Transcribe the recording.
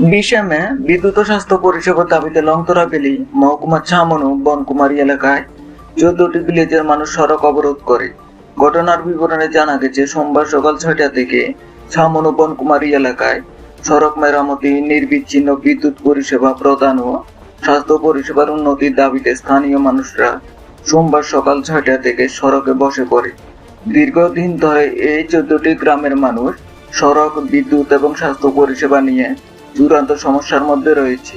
বিশে মে বিদ্যুৎ স্বাস্থ্য পরিষেবার দাবিতে লংতরা বেলি, মহকুমা ছামনু, বনকুমারী এলাকায় চোদ্দটি ভিলেজের মানুষ সড়ক অবরোধ করে। ঘটনার বিবরণে জানা গেছে, সোমবার সকাল ছয়টা থেকে ছামনু, বনকুমারী এলাকায় সড়ক মেরামতি, নির্বিচ্ছিন্ন বিদ্যুৎ পরিষেবা প্রদান ও স্বাস্থ্য পরিষেবার উন্নতির দাবিতে স্থানীয় মানুষরা সোমবার সকাল ছয়টা থেকে সড়কে বসে পড়ে। দীর্ঘদিন ধরে এই চোদ্দটি গ্রামের মানুষ সড়ক, বিদ্যুৎ এবং স্বাস্থ্য পরিষেবা নিয়ে চূড়ান্ত সমস্যার মধ্যে রয়েছে।